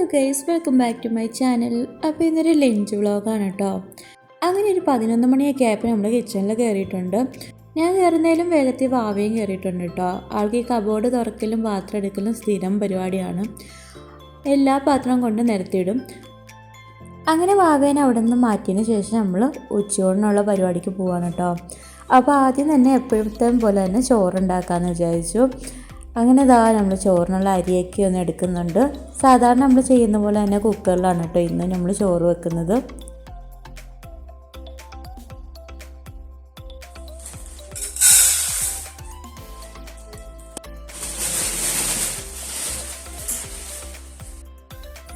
Hello guys welcome back to my channel. അപ്പോൾ ഇന്നൊരു lunch വ്ളോഗാണ് കേട്ടോ. അങ്ങനെ ഒരു പതിനൊന്ന് മണിയൊക്കെ ആയപ്പോൾ നമ്മൾ കിച്ചണിൽ കയറിയിട്ടുണ്ട് ഞാൻ കയറുന്നതിലും വേഗത്തിൽ വാവയും കയറിയിട്ടുണ്ട് കേട്ടോ. ആൾക്ക് ഈ കബോർഡ് തുറക്കലും പാത്രം എടുക്കലും സ്ഥിരം പരിപാടിയാണ്. എല്ലാ പാത്രവും കൊണ്ട് നിരത്തിയിടും. അങ്ങനെ വാവേനെ അവിടെ നിന്ന് മാറ്റിയതിന് ശേഷം നമ്മൾ ഉച്ചയോടിനുള്ള പരിപാടിക്ക് പോവാണ് കേട്ടോ. അപ്പോൾ ആദ്യം തന്നെ എപ്പോഴത്തെ പോലെ തന്നെ ചോറുണ്ടാക്കാമെന്ന് വിചാരിച്ചു. അങ്ങനെ ഇതാ നമ്മൾ ചോറിനുള്ള അരിയൊക്കെ ഒന്ന് എടുക്കുന്നുണ്ട്. സാധാരണ നമ്മൾ ചെയ്യുന്ന പോലെ തന്നെ കുക്കറിലാണ് കേട്ടോ ഇന്ന് നമ്മൾ ചോറ് വെക്കുന്നത്.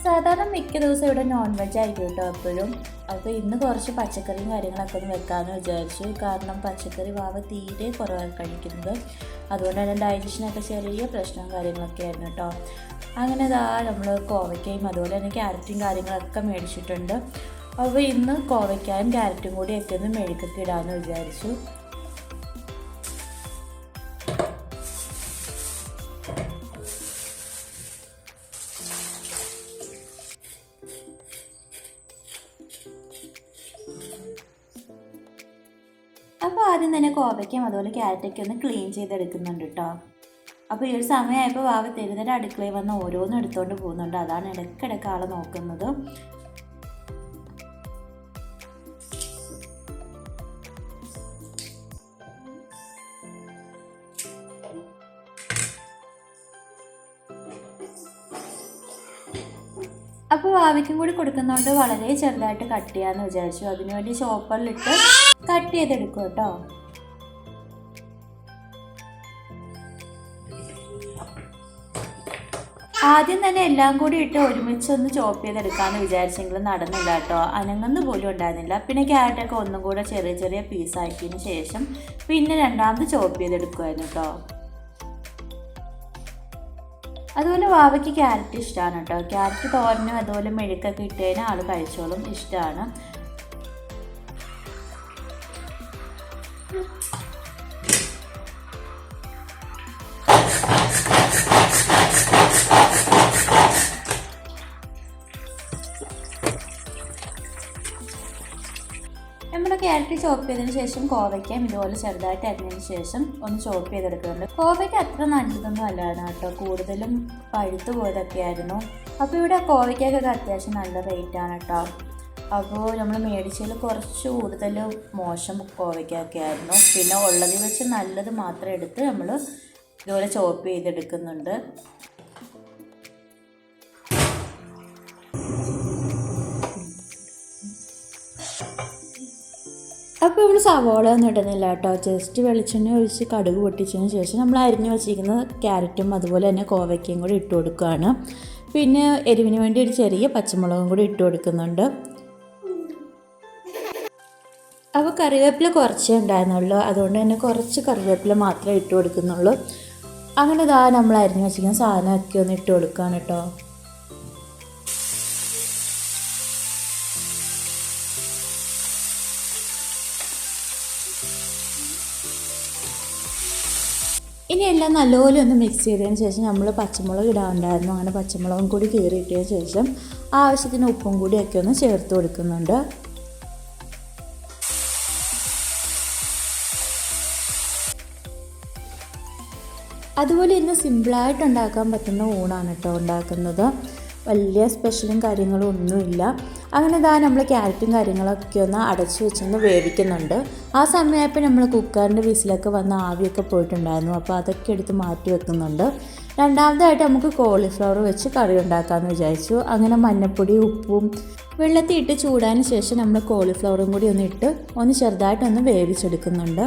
സാധാരണ മിക്ക ദിവസം ഇവിടെ നോൺ വെജ് ആയിരിക്കും കേട്ടോ എപ്പോഴും. അപ്പോൾ ഇന്ന് കുറച്ച് പച്ചക്കറിയും കാര്യങ്ങളൊക്കെ ഒന്ന് വെക്കാമെന്ന് വിചാരിച്ചു. കാരണം പച്ചക്കറി വാവ തീരെ കുറവാണ് കഴിക്കുന്നത്. അതുകൊണ്ട് തന്നെ ഡൈജഷനൊക്കെ ചെറിയ പ്രശ്നവും കാര്യങ്ങളൊക്കെ ആയിരുന്നു കേട്ടോ. അങ്ങനെ ഇതാ നമ്മൾ കോവയ്ക്കയും അതുപോലെ തന്നെ ക്യാരറ്റും കാര്യങ്ങളൊക്കെ മേടിച്ചിട്ടുണ്ട്. അപ്പോൾ ഇന്ന് കോവയ്ക്കായും ക്യാരറ്റും കൂടി ഒക്കെ ഒന്ന് മെഴുക്കൊക്കെ ഇടാമെന്ന് വിചാരിച്ചു. ആദ്യം തന്നെ കോവയ്ക്കും അതുപോലെ ക്യാരറ്റൊക്കെ ഒന്ന് ക്ലീൻ ചെയ്തെടുക്കുന്നുണ്ട് കേട്ടോ അപ്പോൾ ഈ ഒരു സമയമായപ്പോൾ വാവ തരുന്നൊരു അടുക്കളയിൽ വന്ന് ഓരോന്നും എടുത്തുകൊണ്ട് പോകുന്നുണ്ട്. അതാണ് ഇടയ്ക്കിടയ്ക്ക് ആളെ നോക്കുന്നത്. അപ്പോൾ വാവയ്ക്കും കൂടി കൊടുക്കുന്നതുകൊണ്ട് വളരെ ചെറുതായിട്ട് കട്ട് ചെയ്യാമെന്ന് വിചാരിച്ചു. അതിനുവേണ്ടി ചോപ്പറിലിട്ട് കട്ട് ചെയ്തെടുക്കും കേട്ടോ. ആദ്യം തന്നെ എല്ലാം കൂടി ഇട്ട് ഒരുമിച്ച് ഒന്ന് ചോപ്പ് ചെയ്തെടുക്കാമെന്ന് വിചാരിച്ചെങ്കിലും നടന്നില്ല കേട്ടോ. അനങ്ങുന്ന പോലും ഉണ്ടായിരുന്നില്ല. പിന്നെ ക്യാരറ്റൊക്കെ ഒന്നും കൂടെ ചെറിയ ചെറിയ പീസാക്കിയതിന് ശേഷം പിന്നെ രണ്ടാമത് ചോപ്പ് ചെയ്തെടുക്കുമായിരുന്നു കേട്ടോ. അതുപോലെ വാവയ്ക്ക് ക്യാരറ്റ് ഇഷ്ടമാണ് കേട്ടോ. ക്യാരറ്റ് തോരനും അതുപോലെ മെഴുക്കൊക്കെ ഇട്ട് കഴിഞ്ഞാൽ ആൾ കഴിച്ചോളും ഇഷ്ടമാണ് ക്യാരറ്റ് ചോപ്പ് ചെയ്തതിന് ശേഷം കോവയ്ക്കാം ഇതുപോലെ ചെറുതായിട്ട് അരിഞ്ഞതിന് ശേഷം ഒന്ന് ചോപ്പ് ചെയ്തെടുക്കുന്നുണ്ട്. കോവയ്ക്ക് അത്ര നല്ലതൊന്നും അല്ലായിരുന്നു കേട്ടോ. കൂടുതലും പഴുത്തു പോയതൊക്കെ ആയിരുന്നു. അപ്പോൾ ഇവിടെ കോവയ്ക്കൊക്കെ അത്യാവശ്യം നല്ല റേറ്റാണ് കേട്ടോ. അപ്പോൾ നമ്മൾ മേടിച്ചതിൽ കുറച്ച് കൂടുതൽ മോശം കോവയ്ക്കൊക്കെ ആയിരുന്നു. പിന്നെ ഉള്ളതിൽ വെച്ച് നല്ലത് മാത്രം എടുത്ത് നമ്മൾ ഇതുപോലെ ചോപ്പ് ചെയ്തെടുക്കുന്നുണ്ട്. അപ്പോൾ നമ്മൾ സവാള ഒന്നും ഇടുന്നില്ല കേട്ടോ. ജസ്റ്റ് വെളിച്ചെണ്ണ ഒഴിച്ച് കടുക് പൊട്ടിച്ചതിന് ശേഷം നമ്മൾ അരിഞ്ഞു വെച്ചിരിക്കുന്ന ക്യാരറ്റും അതുപോലെ തന്നെ കോവയ്ക്കയും കൂടി ഇട്ട് കൊടുക്കുകയാണ്. പിന്നെ എരിവിന് വേണ്ടി ഒരു ചെറിയ പച്ചമുളകും കൂടി ഇട്ട് കൊടുക്കുന്നുണ്ട്. അപ്പോൾ കറിവേപ്പില കുറച്ചേ ഉണ്ടായിരുന്നുള്ളൂ. അതുകൊണ്ട് തന്നെ കുറച്ച് കറിവേപ്പില മാത്രമേ ഇട്ട് കൊടുക്കുന്നുള്ളൂ. അങ്ങനെ ഇതാ നമ്മൾ അരിഞ്ഞു വെച്ചിരിക്കുന്ന സാധനമൊക്കെ ഒന്ന് ഇട്ട് കൊടുക്കുകയാണ് കേട്ടോ. ഇനി എല്ലാം നല്ലപോലെ ഒന്ന് മിക്സ് ചെയ്തതിന് ശേഷം നമ്മൾ പച്ചമുളക് ഇടാറുണ്ടായിരുന്നു അങ്ങനെ പച്ചമുളകും കൂടി കീറിയിട്ടതിന് ശേഷം ആവശ്യത്തിന് ഉപ്പും കൂടിയൊക്കെ ഒന്ന് ചേർത്ത് കൊടുക്കുന്നുണ്ട്. അതുപോലെ ഇന്ന് സിമ്പിളായിട്ട് ഉണ്ടാക്കാൻ പറ്റുന്ന ഊണാണ് കേട്ടോ ഉണ്ടാക്കുന്നത്. വലിയ സ്പെഷ്യലും കാര്യങ്ങളും ഒന്നുമില്ല. അങ്ങനെ ഇതാ നമ്മൾ ക്യാരറ്റും കാര്യങ്ങളൊക്കെ ഒന്ന് അടച്ചു വെച്ചൊന്ന് വേവിക്കുന്നുണ്ട്. ആ സമയമായപ്പോൾ നമ്മൾ കുക്കറിന്റെ വിസിലൊക്കെ വന്ന് ആവിയൊക്കെ പോയിട്ടുണ്ടായിരുന്നു. അപ്പോൾ അതൊക്കെ എടുത്ത് മാറ്റി വെക്കുന്നുണ്ട്. രണ്ടാമതായിട്ട് നമുക്ക് കോളിഫ്ലവർ വെച്ച് കറി ഉണ്ടാക്കാമെന്ന് വിചാരിച്ചു. അങ്ങനെ മഞ്ഞപ്പൊടി ഉപ്പും വെള്ളത്തിൽ ഇട്ട് ശേഷം നമ്മൾ കോളിഫ്ലവറും കൂടി ഒന്ന് ഇട്ട് ഒന്ന് ചെറുതായിട്ടൊന്ന് വേവിച്ചെടുക്കുന്നുണ്ട്.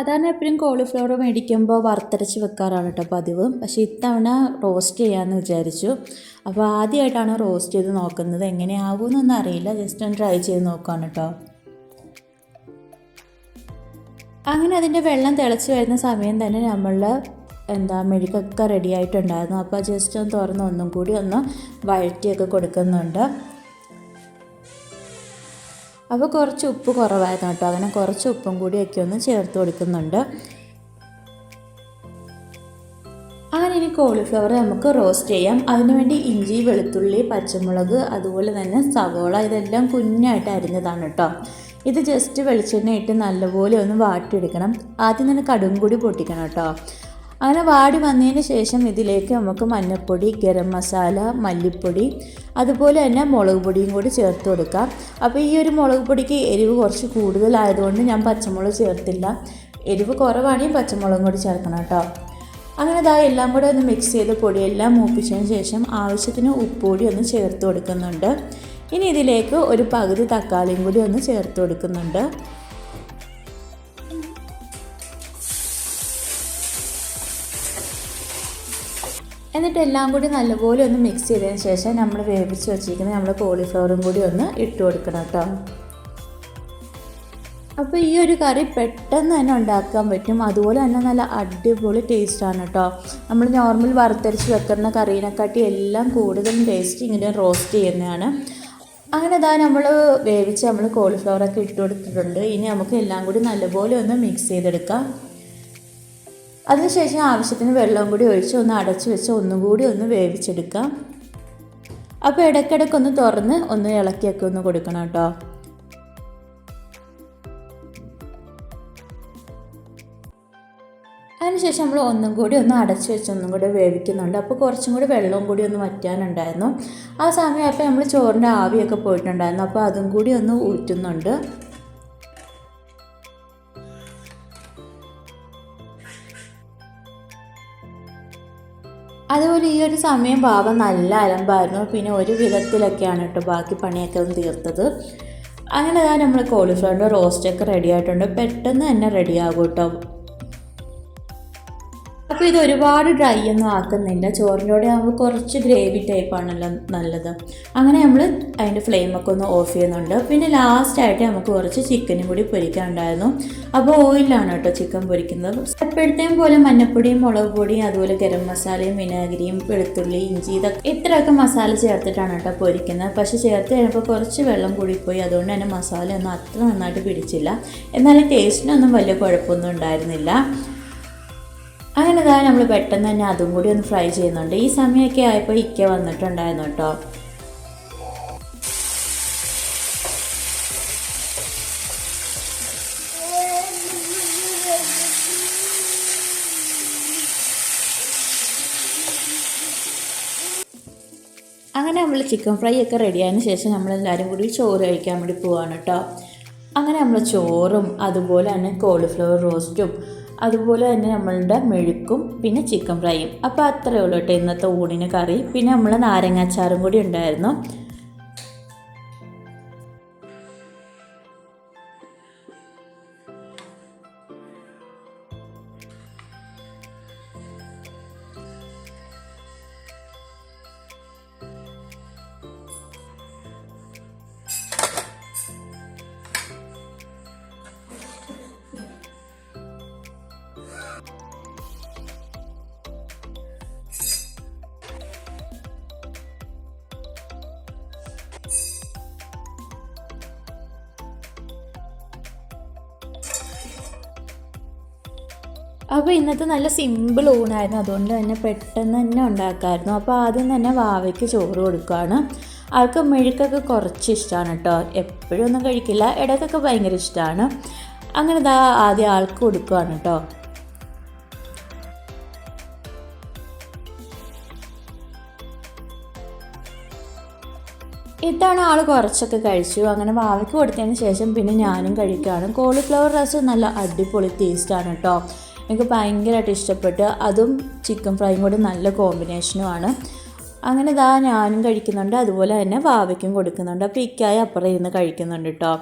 സാധാരണ എപ്പോഴും കോളിഫ്ലവർ മേടിക്കുമ്പോൾ വറുത്തരച്ച് വെക്കാറാണ് കേട്ടോ പതിവ്. പക്ഷേ ഇത്തവണ റോസ്റ്റ് ചെയ്യാമെന്ന് വിചാരിച്ചു. അപ്പോൾ ആദ്യമായിട്ടാണ് റോസ്റ്റ് ചെയ്ത് നോക്കുന്നത്. എങ്ങനെയാവുമെന്നൊന്നും അറിയില്ല. ജസ്റ്റ് ഒന്ന് ട്രൈ ചെയ്ത് നോക്കുകയാണ് കേട്ടോ. അങ്ങനെ അതിന്റെ വെള്ളം തിളച്ച് വരുന്ന സമയം തന്നെ നമ്മൾ എന്താ മെഴുക്കൊക്കെ റെഡി ആയിട്ടുണ്ടായിരുന്നു. അപ്പോൾ ജസ്റ്റ് ഒന്ന് തുറന്ന് ഒന്നും കൂടി ഒന്ന് വഴറ്റിയൊക്കെ കൊടുക്കുന്നുണ്ട്. അപ്പോൾ കുറച്ച് ഉപ്പ് കുറവായിരുന്നു കേട്ടോ. അങ്ങനെ കുറച്ച് ഉപ്പും കൂടിയൊക്കെ ഒന്ന് ചേർത്ത് കൊടുക്കുന്നുണ്ട്. അങ്ങനെ ഇനി കോളിഫ്ലവർ നമുക്ക് റോസ്റ്റ് ചെയ്യാം. അതിനുവേണ്ടി ഇഞ്ചി വെളുത്തുള്ളി പച്ചമുളക് അതുപോലെ തന്നെ സവോള ഇതെല്ലാം കുഞ്ഞായിട്ട് അരിഞ്ഞതാണ് കേട്ടോ. ഇത് ജസ്റ്റ് വെളിച്ചെണ്ണ ഇട്ട് നല്ലപോലെ ഒന്ന് വാട്ടിയെടുക്കണം. ആദ്യം തന്നെ കടും കൂടി പൊട്ടിക്കണം കേട്ടോ. അങ്ങനെ വാടി വന്നതിന് ശേഷം ഇതിലേക്ക് നമുക്ക് മഞ്ഞൾപ്പൊടി ഗരം മസാല മല്ലിപ്പൊടി അതുപോലെ തന്നെ മുളക് പൊടിയും കൂടി ചേർത്ത് കൊടുക്കാം. അപ്പോൾ ഈ ഒരു മുളക് പൊടിക്ക് എരിവ് കുറച്ച് കൂടുതലായതുകൊണ്ട് ഞാൻ പച്ചമുളക് ചേർത്തില്ല. എരിവ് കുറവാണെങ്കിൽ പച്ചമുളകും കൂടി ചേർക്കണം കേട്ടോ. അങ്ങനെ ഇതാ എല്ലാം കൂടെ ഒന്ന് മിക്സ് ചെയ്ത് പൊടിയെല്ലാം മൂപ്പിച്ചതിന് ശേഷം ആവശ്യത്തിന് ഉപ്പുപൊടി ഒന്ന് ചേർത്ത് കൊടുക്കുന്നുണ്ട്. ഇനി ഇതിലേക്ക് ഒരു പകുതി തക്കാളിയും കൂടി ഒന്ന് ചേർത്ത് കൊടുക്കുന്നുണ്ട്. എന്നിട്ട് എല്ലാം കൂടി നല്ലപോലെ ഒന്ന് മിക്സ് ചെയ്തതിന് ശേഷം നമ്മൾ വേവിച്ച് വെച്ചിരിക്കുന്ന നമ്മൾ കോളിഫ്ലവറും കൂടി ഒന്ന് ഇട്ട് കൊടുക്കണം കേട്ടോ അപ്പോൾ ഈ ഒരു കറി പെട്ടെന്ന് തന്നെ ഉണ്ടാക്കാൻ പറ്റും. അതുപോലെ തന്നെ നല്ല അടിപൊളി ടേസ്റ്റാണ് കേട്ടോ നമ്മൾ നോർമൽ വറുത്തരച്ച് വെക്കുന്ന കറീനെക്കാട്ടി എല്ലാം കൂടുതലും ടേസ്റ്റ് ഇങ്ങനെ റോസ്റ്റ് ചെയ്യുന്നതാണ്. അങ്ങനെ ഇതാ നമ്മൾ വേവിച്ച് നമ്മൾ കോളിഫ്ലവറൊക്കെ ഇട്ട് കൊടുത്തിട്ടുണ്ട്. ഇനി നമുക്ക് എല്ലാം കൂടി നല്ലപോലെ ഒന്ന് മിക്സ് ചെയ്തെടുക്കാം. അതിനുശേഷം ആവശ്യത്തിന് വെള്ളം കൂടി ഒഴിച്ച് ഒന്ന് അടച്ചു വെച്ച് ഒന്നുകൂടി ഒന്ന് വേവിച്ചെടുക്കാം. അപ്പോൾ ഇടയ്ക്കിടയ്ക്ക് ഒന്ന് തുറന്ന് ഒന്ന് ഇളക്കിയൊക്കെ ഒന്ന് കൊടുക്കണം കേട്ടോ. അതിനുശേഷം നമ്മൾ ഒന്നും കൂടി ഒന്ന് അടച്ചു വെച്ച് ഒന്നും കൂടി വേവിക്കുന്നുണ്ട്. അപ്പോൾ കുറച്ചും കൂടി വെള്ളവും കൂടി ഒന്ന് വറ്റാനുണ്ടായിരുന്നു. ആ സമയമായപ്പോൾ നമ്മൾ ചോറിന്റെ ആവിയൊക്കെ പോയിട്ടുണ്ടായിരുന്നു. അപ്പോൾ അതും കൂടി ഒന്ന് ഊറ്റുന്നുണ്ട്. അതുപോലെ ഈ ഒരു സമയം ബാബ നല്ല അലമ്പായിരുന്നു. പിന്നെ ഒരു വിധത്തിലൊക്കെയാണ് കേട്ടോ ബാക്കി പണിയൊക്കെ ഒന്ന് തീർത്തത്. അങ്ങനെ തന്നെ നമ്മൾ കോളിഫ്ലവറിന്റെ റോസ്റ്റൊക്കെ റെഡി ആയിട്ടുണ്ട്. പെട്ടെന്ന് തന്നെ റെഡി ആകും കേട്ടോ. അപ്പോൾ ഇത് ഒരുപാട് ഡ്രൈ ഒന്നും ആക്കുന്നില്ല. ചോറിന്റെ കൂടെ ആകുമ്പോൾ കുറച്ച് ഗ്രേവി ടൈപ്പാണല്ലോ നല്ലത്. അങ്ങനെ നമ്മൾ അതിന്റെ ഫ്ലെയിമൊക്കെ ഒന്ന് ഓഫ് ചെയ്യുന്നുണ്ട്. പിന്നെ ലാസ്റ്റായിട്ട് നമുക്ക് കുറച്ച് ചിക്കനും കൂടി പൊരിക്കാനുണ്ടായിരുന്നു. അപ്പോൾ ഓയിലാണ് കേട്ടോ ചിക്കൻ പൊരിക്കുന്നത്. എപ്പോഴത്തെയും പോലെ മഞ്ഞപ്പൊടിയും മുളക് പൊടിയും അതുപോലെ ഗരം മസാലയും വിനാഗിരിയും വെളുത്തുള്ളി ഇഞ്ചി ഇതൊക്കെ ഇത്രയൊക്കെ മസാല ചേർത്തിട്ടാണ് കേട്ടോ പൊരിക്കുന്നത്. പക്ഷേ ചേർത്ത് കഴിഞ്ഞപ്പോൾ കുറച്ച് വെള്ളം കൂടിപ്പോയി അതുകൊണ്ട് തന്നെ മസാല ഒന്നും അത്ര നന്നായിട്ട് പിടിച്ചില്ല. എന്നാലും ടേസ്റ്റിനൊന്നും വലിയ കുഴപ്പമൊന്നും ഉണ്ടായിരുന്നില്ല. അങ്ങനെ ഇതാ നമ്മൾ പെട്ടെന്ന് തന്നെ അതും കൂടി ഒന്ന് ഫ്രൈ ചെയ്യുന്നുണ്ട്. ഈ സമയമൊക്കെ ആയപ്പോൾ ഇക്ക വന്നിട്ടുണ്ടായിരുന്നു കേട്ടോ. അങ്ങനെ നമ്മൾ ചിക്കൻ ഫ്രൈ ഒക്കെ റെഡി ആയതിനു ശേഷം നമ്മളെല്ലാവരും കൂടി ചോറ് കഴിക്കാൻ വേണ്ടി പോവാണ് കേട്ടോ. അങ്ങനെ നമ്മൾ ചോറും അതുപോലെ തന്നെ കോളിഫ്ലവർ റോസ്റ്റും അതുപോലെ തന്നെ നമ്മളുടെ മെഴുക്കും പിന്നെ ചിക്കൻ ഫ്രൈയും അപ്പോൾ അത്രയേ ഉള്ളൂ കേട്ടോ ഇന്നത്തെ ഊണിന് കറി. പിന്നെ നമ്മൾ നാരങ്ങാച്ചാറും കൂടി ഉണ്ടായിരുന്നു. അപ്പോൾ ഇന്നത്തെ നല്ല സിമ്പിൾ ഊണായിരുന്നു. അതുകൊണ്ട് തന്നെ പെട്ടെന്ന് തന്നെ ഉണ്ടാക്കാമായിരുന്നു അപ്പോൾ ആദ്യം തന്നെ വാവയ്ക്ക് ചോറ് കൊടുക്കുകയാണ് ആൾക്ക് മെഴുക്കൊക്കെ കുറച്ച് ഇഷ്ടമാണ് കേട്ടോ. എപ്പോഴും ഒന്നും കഴിക്കില്ല. ഇടയ്ക്കൊക്കെ ഭയങ്കര ഇഷ്ടമാണ് അങ്ങനെ ഇതാ ആദ്യം ആൾക്ക് കൊടുക്കുകയാണ് കേട്ടോ. ഇത്തവണ ആൾ കുറച്ചൊക്കെ കഴിച്ചു. അങ്ങനെ വാവയ്ക്ക് കൊടുത്തതിന് ശേഷം പിന്നെ ഞാനും കഴിക്കുകയാണ് കോളിഫ്ലവർ റൈസ് നല്ല അടിപൊളി ടേസ്റ്റാണ് കേട്ടോ. എനിക്ക് ഭയങ്കരമായിട്ട് ഇഷ്ടപ്പെട്ടു. അതും ചിക്കൻ ഫ്രൈയും കൂടി നല്ല കോമ്പിനേഷനുമാണ് അങ്ങനെ ഇതാ ഞാനും കഴിക്കുന്നുണ്ട്. അതുപോലെ തന്നെ വാവയ്ക്കും കൊടുക്കുന്നുണ്ട്. അപ്പോൾ ഇക്കായ അപ്പുറം ഇരുന്ന് കഴിക്കുന്നുണ്ട് കേട്ടോ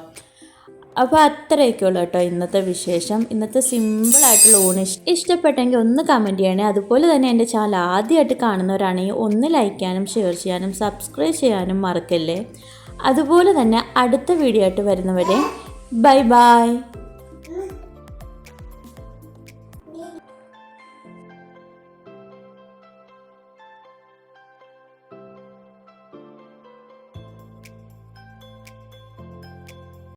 അപ്പോൾ അത്രയൊക്കെ ഉള്ളൂ കേട്ടോ ഇന്നത്തെ വിശേഷം. ഇന്നത്തെ സിമ്പിളായിട്ടുള്ള ഊണ്. ഇഷ്ടപ്പെട്ടെങ്കിൽ ഒന്ന് കമന്റ് ചെയ്യണേ. അതുപോലെ തന്നെ എന്റെ ചാനൽ ആദ്യമായിട്ട് കാണുന്നവരാണെങ്കിൽ ഒന്ന് ലൈക്ക് ചെയ്യാനും ഷെയർ ചെയ്യാനും സബ്സ്ക്രൈബ് ചെയ്യാനും മറക്കല്ലേ. അതുപോലെ തന്നെ അടുത്ത വീഡിയോ ആയിട്ട് വരുന്നവരെ ബൈ ബൈ